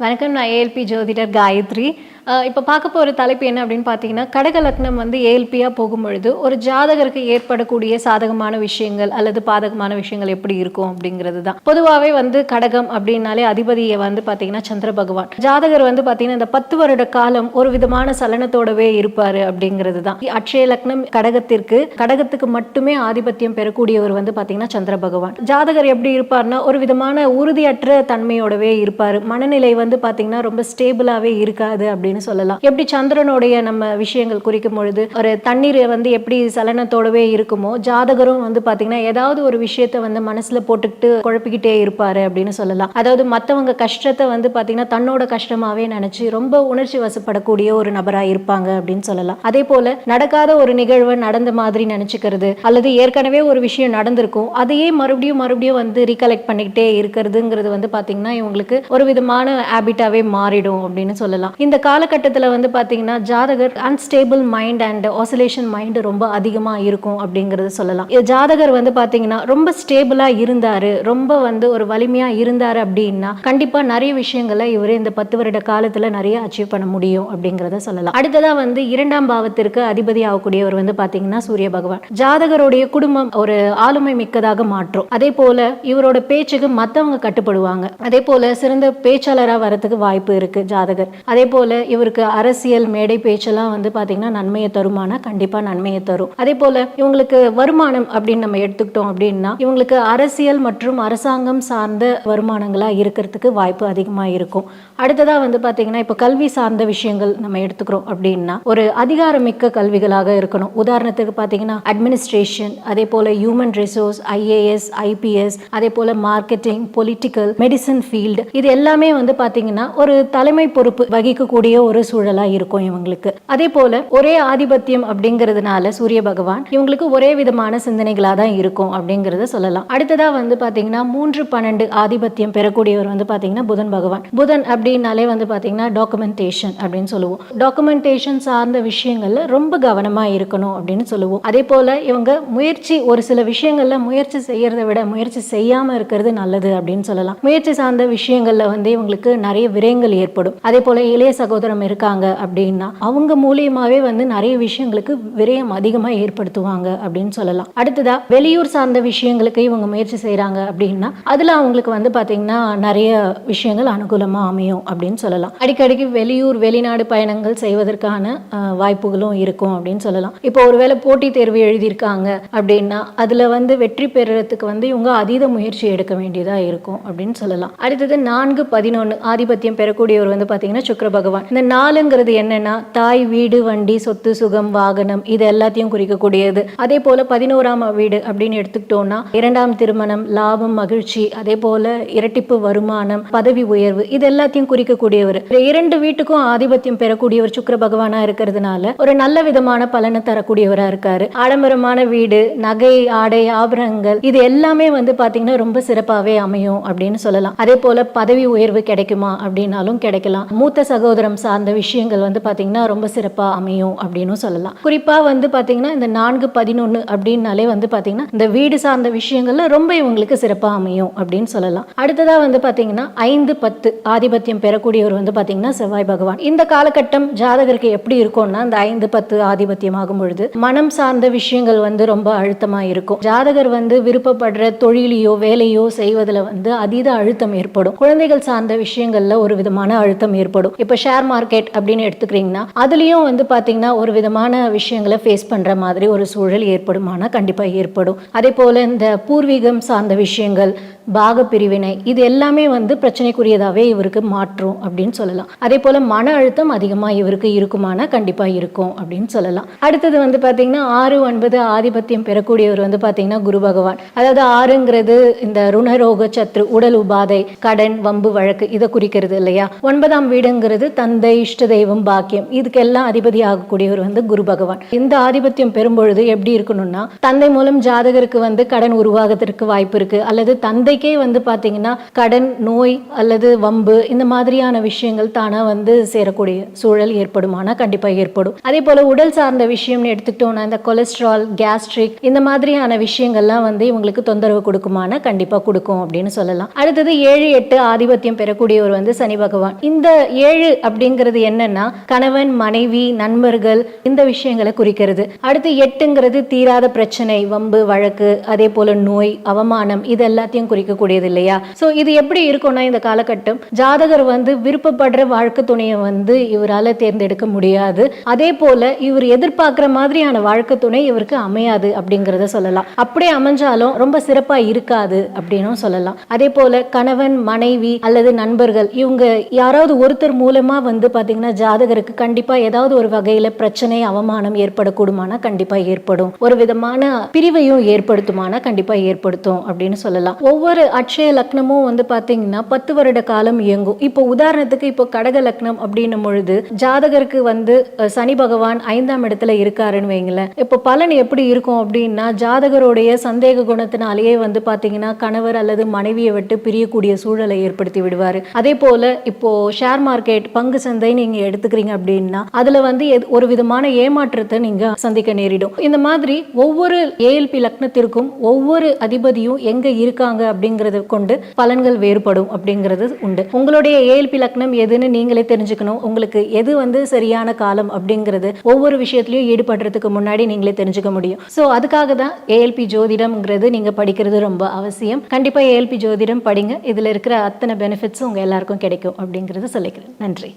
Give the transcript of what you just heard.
வணக்கம் நான் ஏஎல்பி ஜோதிடர் காயத்ரி அஹ் இப்போ பார்க்க போகிற தலைப்பு என்ன அப்படின்னு பார்த்தீங்கன்னா கடக லக்னம் வந்து ஏல்பியாக போகும்பொழுது ஒரு ஜாதகருக்கு ஏற்படக்கூடிய சாதகமான விஷயங்கள் அல்லது பாதகமான விஷயங்கள் எப்படி இருக்கும் அப்படிங்கிறது தான் பொதுவாகவே வந்து கடகம் அப்படின்னாலே அதிபதியை வந்து பார்த்தீங்கன்னா சந்திர பகவான். ஜாதகர் வந்து பார்த்தீங்கன்னா இந்த பத்து வருட காலம் ஒரு விதமான சலனத்தோடவே இருப்பார் அப்படிங்கிறது தான் அட்சய லக்னம் கடகத்திற்கு கடகத்துக்கு மட்டுமே ஆதிபத்தியம் பெறக்கூடியவர் வந்து பார்த்தீங்கன்னா சந்திர பகவான். ஜாதகர் எப்படி இருப்பார்னா ஒரு விதமான உறுதியற்ற தன்மையோடவே இருப்பார். மனநிலை வந்து பார்த்தீங்கன்னா ரொம்ப ஸ்டேபிளாகவே இருக்காது அப்படின்னு சொல்லலாம். எப்படி சந்திரனுடைய நம்ம விஷயங்கள் குறிக்கும் பொழுது ஒரு தண்ணீர் வந்து எப்படி சலனத்தோடவே இருக்குமோ ஜாதகரும் வந்து பார்த்தீங்கன்னா ஏதாவது ஒரு விஷயத்த வந்து மனசுல போட்டுக்கிட்டு குழப்பிக்கிட்டே இருப்பாரு அப்படின்னு சொல்லலாம். அதாவது மற்றவங்க கஷ்டத்தை வந்து பார்த்தீங்கன்னா தன்னோட கஷ்டமாவே நினைச்சு ரொம்ப உணர்ச்சி வசப்படக்கூடிய ஒரு நபரா இருப்பாங்க அப்படின்னு சொல்லலாம். அதே போல நடக்காத ஒரு நிகழ்வு நடந்த மாதிரி நினைச்சுக்கிறது அல்லது ஏற்கனவே ஒரு விஷயம் நடந்திருக்கும் அதையே மறுபடியும் மறுபடியும் வந்து ரீகலெக்ட் பண்ணிக்கிட்டே இருக்கிறதுங்கிறது வந்து பார்த்தீங்கன்னா இவங்களுக்கு ஒரு விதமான ஹேபிட்டாவே மாறிடும் அப்படின்னு சொல்லலாம். இந்த காலகட்டத்தில் வந்து பார்த்தீங்கன்னா ஜாதகர் unstable mind and oscillation mind ரொம்ப அதிகமாக இருக்கும் அப்படிங்கிறது சொல்லலாம். இது ஜாதகர் வந்து பார்த்தீங்கன்னா ரொம்ப ஸ்டேபிளாக இருந்தார் ரொம்ப வந்து ஒரு வலிமையாக இருந்தார் அப்படின்னா கண்டிப்பாக நிறைய விஷயங்களை இவர் இந்த பத்து வருட காலத்தில் நிறைய அச்சீவ் பண்ண முடியும் அப்படிங்கிறத சொல்லலாம். அடுத்ததாக வந்து இரண்டாம் பாவத்திற்கு அதிபதி ஆகக்கூடியவர் வந்து பார்த்தீங்கன்னா சூரிய பகவான். ஜாதகருடைய குடும்பம் ஒரு ஆளுமை மிக்கதாக மாற்றும். அதே போல இவரோட பேச்சுக்கு மற்றவங்க கட்டுப்படுவாங்க. அதே போல சிறந்த பேச்சாளராக வரத்துக்கு வாய்ப்பு இருக்கு ஜாதகர். அதே போல இவருக்கு அரசியல் மேடை பேச்செல்லாம் வந்து பார்த்தீங்கன்னா நன்மையை தருமானா கண்டிப்பாக நன்மையை தரும். அதே போல் இவங்களுக்கு வருமானம் அப்படின்னு நம்ம எடுத்துக்கிட்டோம் அப்படின்னா இவங்களுக்கு அரசியல் மற்றும் அரசாங்கம் சார்ந்த வருமானங்களாக இருக்கிறதுக்கு வாய்ப்பு அதிகமாக இருக்கும். அடுத்ததாக வந்து பார்த்தீங்கன்னா இப்போ கல்வி சார்ந்த விஷயங்கள் நம்ம எடுத்துக்கிறோம் அப்படின்னா ஒரு அதிகாரமிக்க கல்விகளாக இருக்கணும். உதாரணத்துக்கு பார்த்தீங்கன்னா அட்மினிஸ்ட்ரேஷன் அதே போல் ஹியூமன் ரிசோர்ஸ் ஐஏஎஸ் ஐபிஎஸ் அதே போல் மார்க்கெட்டிங் பொலிட்டிக்கல் மெடிசன் ஃபீல்டு இது எல்லாமே வந்து பார்த்தீங்கன்னா ஒரு தலைமை பொறுப்பு வகிக்கக்கூடிய ஒரு சூழலாக இருக்கும் இவங்களுக்கு. அதே போல ஒரே ஆதிபத்தியம் அப்படிங்கிறதுனால சூரிய பகவான் இவங்களுக்கு ஒரே விதமான சிந்தனைகளாக தான் இருக்கும் அப்படிங்கிறத சொல்லலாம். அடுத்ததாக வந்து பார்த்தீங்கன்னா மூன்று பன்னெண்டு ஆதிபத்தியம் பெறக்கூடியவர் வந்து பார்த்தீங்கன்னா புதன் பகவான். புதன் அப்படின்னாலே வந்து பார்த்தீங்கன்னா டாக்குமெண்டேஷன் அப்படின்னு சொல்லுவோம். டாக்குமெண்டேஷன் சார்ந்த விஷயங்கள்ல ரொம்ப கவனமாக இருக்கணும் அப்படின்னு சொல்லுவோம். அதே போல இவங்க முயற்சி ஒரு சில விஷயங்கள்ல முயற்சி செய்யறதை விட முயற்சி செய்யாம இருக்கிறது நல்லது அப்படின்னு சொல்லலாம். முயற்சி சார்ந்த விஷயங்கள்ல வந்து இவங்களுக்கு நிறைய விரயங்கள் ஏற்படும். அதே போல இளைய சகோதரம் இருக்காங்க அப்படின்னா அவங்க மூலியமாவே வந்து நிறைய விஷயங்களுக்கு விரயம் அதிகமா ஏற்படுத்துவாங்க அப்படின்னு சொல்லலாம். அடுத்ததா வெளியூர் சார்ந்த விஷயங்களுக்கு இவங்க முயற்சி செய்யறாங்க அப்படின்னா அதுல அவங்களுக்கு வந்து பாத்தீங்கன்னா நிறைய விஷயங்கள் அனுகூலமா அமையும் அப்படின்னு சொல்லலாம். அடிக்கடிக்கு வெளியூர் வெளிநாடு பயணங்கள் செய்வதற்கான வாய்ப்புகளும் இருக்கும் அப்படின்னு சொல்லலாம். இப்போ ஒருவேளை போட்டித் தேர்வு எழுதியிருக்காங்க அப்படின்னா அதுல வந்து வெற்றி பெறுறதுக்கு வந்து இவங்க அதீத முயற்சி எடுக்க வேண்டியதா இருக்கும் அப்படின்னு சொல்லலாம். அடுத்தது நான்கு பதினொன்று ஆதிபத்தியம் பெறக்கூடியவர் வந்து பாத்தீங்கன்னா சுக்கிர பகவான். இந்த நாலுங்கிறது என்னன்னா தாய் வீடு வண்டி சொத்து சுகம் வாகனம் இது எல்லாத்தையும் குறிக்கக்கூடியது. அதே போல பதினோராம் வீடு அப்படின்னு எடுத்துக்கிட்டோம்னா இரண்டாம் திருமணம் லாபம் மகிழ்ச்சி அதே போல இரட்டிப்பு வருமானம் பதவி உயர்வு இது எல்லாத்தையும் குறிக்கக்கூடியவர். இரண்டு வீட்டுக்கும் ஆதிபத்தியம் பெறக்கூடியவர் சுக்கர பகவானா இருக்கிறதுனால ஒரு நல்ல விதமான பலனை தரக்கூடியவரா இருக்காரு. ஆடம்பரமான வீடு நகை ஆடை ஆபரணங்கள் இது எல்லாமே வந்து பாத்தீங்கன்னா ரொம்ப சிறப்பாவே அமையும் அப்படின்னு சொல்லலாம். அதே போல பதவி உயர்வு கிடைக்குமா அப்படின்னாலும் கிடைக்கலாம். மூத்த சகோதரம் சார்ந்த விஷயங்கள் வந்து பாத்தீங்கன்னா ரொம்ப சிறப்பாக அமையும் அப்படின்னு சொல்லலாம். குறிப்பாக வந்து பாத்தீங்கன்னா இந்த நான்கு பதினொன்னு அப்படின்னாலே வந்து பாத்தீங்கன்னா இந்த வீடு சார்ந்த விஷயங்கள்ல ரொம்ப இவங்களுக்கு சிறப்பா அமையும் அப்படின்னு சொல்லலாம். அடுத்ததா வந்து பாத்தீங்கன்னா ஐந்து பத்து ஆதிபத்தியம் பெறக்கூடியவர் வந்து பாத்தீங்கன்னா செவ்வாய் பகவான். இந்த காலகட்டம் ஜாதகருக்கு எப்படி இருக்கும்னா இந்த ஐந்து பத்து ஆதிபத்தியம் ஆகும் பொழுது மனம் சார்ந்த விஷயங்கள் வந்து ரொம்ப அழுத்தமா இருக்கும். ஜாதகர் வந்து விருப்பப்படுற தொழிலையோ வேலையோ செய்வதில் வந்து அதீத அழுத்தம் ஏற்படும். குழந்தைகள் சார்ந்த விஷயங்கள்ல ஒரு விதமான அழுத்தம் ஏற்படும். இப்போ ஷேர் மார்க்கெட் மார்க்கெட் அப்படின்னு எடுத்துக்கிறீங்கன்னா அதுலேயும் வந்து பார்த்தீங்கன்னா ஒரு விதமான விஷயங்களை ஃபேஸ் பண்ணுற மாதிரி ஒரு சூழல் ஏற்படுமானா கண்டிப்பாக ஏற்படும். அதே போல் இந்த பூர்வீகம் சார்ந்த விஷயங்கள் பாக பிரிவினை இது எல்லாமே வந்து பிரச்சனைக்குரியதாகவே இவருக்கு மாற்றும் அப்படின்னு சொல்லலாம். அதே போல மன அழுத்தம் அதிகமா இவருக்கு இருக்குமானா கண்டிப்பா இருக்கும் அப்படின்னு சொல்லலாம். அடுத்தது வந்து பாத்தீங்கன்னா ஆறு ஒன்பது ஆதிபத்தியம் பெறக்கூடியவர் வந்து பாத்தீங்கன்னா குரு பகவான். அதாவது ஆறுங்கிறது இந்த ருணரோக சத்ரு உடல் உபாதை கடன் வம்பு வழக்கு இதை குறிக்கிறது இல்லையா? ஒன்பதாம் வீடுங்கிறது தந்தை இஷ்ட தெய்வம் பாக்கியம். இதுக்கெல்லாம் அதிபதி ஆகக்கூடியவர் வந்து குரு பகவான். இந்த ஆதிபத்தியம் பெறும்பொழுது எப்படி இருக்கணும்னா தந்தை மூலம் ஜாதகருக்கு வந்து கடன் உருவாகத்திற்கு வாய்ப்பு இருக்கு. அல்லது தந்தை இவங்களுக்கே வந்து பார்த்தீங்கன்னா கடன் நோய் அல்லது வம்பு இந்த மாதிரியான விஷயங்கள் தானாக வந்து சேரக்கூடிய சூழல் ஏற்படுமானா கண்டிப்பாக ஏற்படும். அதே போல் உடல் சார்ந்த விஷயம்னு எடுத்துக்கிட்டோம்னா இந்த கொலஸ்ட்ரால் கேஸ்ட்ரிக் இந்த மாதிரியான விஷயங்கள்லாம் வந்து இவங்களுக்கு தொந்தரவு கொடுக்குமானா கண்டிப்பாக கொடுக்கும் அப்படின்னு சொல்லலாம். அடுத்தது ஏழு எட்டு ஆதிபத்தியம் பெறக்கூடியவர் வந்து சனி பகவான். இந்த ஏழு அப்படிங்கிறது என்னன்னா கணவன் மனைவி நண்பர்கள் இந்த விஷயங்களை குறிக்கிறது. அடுத்து எட்டுங்கிறது தீராத பிரச்சனை வம்பு வழக்கு அதே போல நோய் அவமானம் இது எல்லாத்தையும் குறிக்கக்கூடியது இல்லையா சோ இது எப்படி இருக்கும்னா இந்த காலகட்டம் ஜாதகர் வந்து விருப்பப்படுற வாழ்க்கை துணையை வந்து இவரால தேர்ந்தெடுக்க முடியாது. அதே போல இவர் எதிர்பார்க்குற மாதிரியான வாழ்க்கை துணை இவருக்கு அமையாது அப்படிங்கிறத சொல்லலாம். அப்படியே அமைஞ்சாலும் ரொம்ப சிறப்பா இருக்காது அப்படின்னும் சொல்லலாம். அதே போல கணவன் மனைவி அல்லது நண்பர்கள் இவங்க யாராவது ஒருத்தர் மூலமா வந்து பாத்தீங்கன்னா ஜாதகருக்கு கண்டிப்பா ஏதாவது ஒரு வகையில பிரச்சனை அவமானம் ஏற்படக்கூடுமானா கண்டிப்பா ஏற்படும். ஒரு விதமான பிரிவையும் ஏற்படுத்துமானா கண்டிப்பா ஏற்படுத்தும் அப்படின்னு சொல்லலாம். ஒவ்வொரு அட்சய லக்னமும் வந்து பார்த்தீங்கன்னா பத்து வருட காலம் இயங்கும். இப்போ உதாரணத்துக்கு இப்போ கடக லக்னம் அப்படின்னும் பொழுது ஜாதகருக்கு வந்து சனி பகவான் ஐந்தாம் இடத்துல இருக்காருன்னு வைங்களேன். இப்போ பலன் எப்படி இருக்கும் அப்படின்னா ஜாதகருடைய சந்தேக குணத்தினாலேயே வந்து பார்த்தீங்கன்னா கணவர் அல்லது மனைவியை விட்டு பிரியக்கூடிய சூழலை ஏற்படுத்தி விடுவாரு. அதே போல இப்போ ஷேர் மார்க்கெட் பங்கு சந்தை நீங்கள் எடுத்துக்கிறீங்க அப்படின்னா அதில் வந்து எது- ஒரு விதமான ஏமாற்றத்தை நீங்கள் சந்திக்க நேரிடும். இந்த மாதிரி ஒவ்வொரு ஏஎல்பி லக்னத்திற்கும் ஒவ்வொரு அதிபதியும் எங்கே இருக்காங்க அப்படிங்கிறது கொண்டு பலன்கள் வேறுபடும் அப்படிங்கிறது உண்டு. உங்களுடைய ஏஎல்பி லக்னம் எதுன்னு நீங்களே தெரிஞ்சுக்கணும். உங்களுக்கு எது வந்து சரியான காலம் அப்படிங்கிறது ஒவ்வொரு விஷயத்திலையும் ஈடுபடுறதுக்கு முன்னாடி நீங்களே தெரிஞ்சுக்க முடியும். ஸோ அதுக்காக தான் ஏஎல்பி ஜோதிடம்ங்கிறது நீங்கள் படிக்கிறது ரொம்ப அவசியம். கண்டிப்பாக ஏஎல்பி ஜோதிடம் படிங்க. இதில் இருக்கிற அத்தனை பெனிஃபிட்ஸும் உங்கள் எல்லாருக்கும் கிடைக்கும் அப்படிங்கிறது சொல்லிக்கிறேன். நன்றி.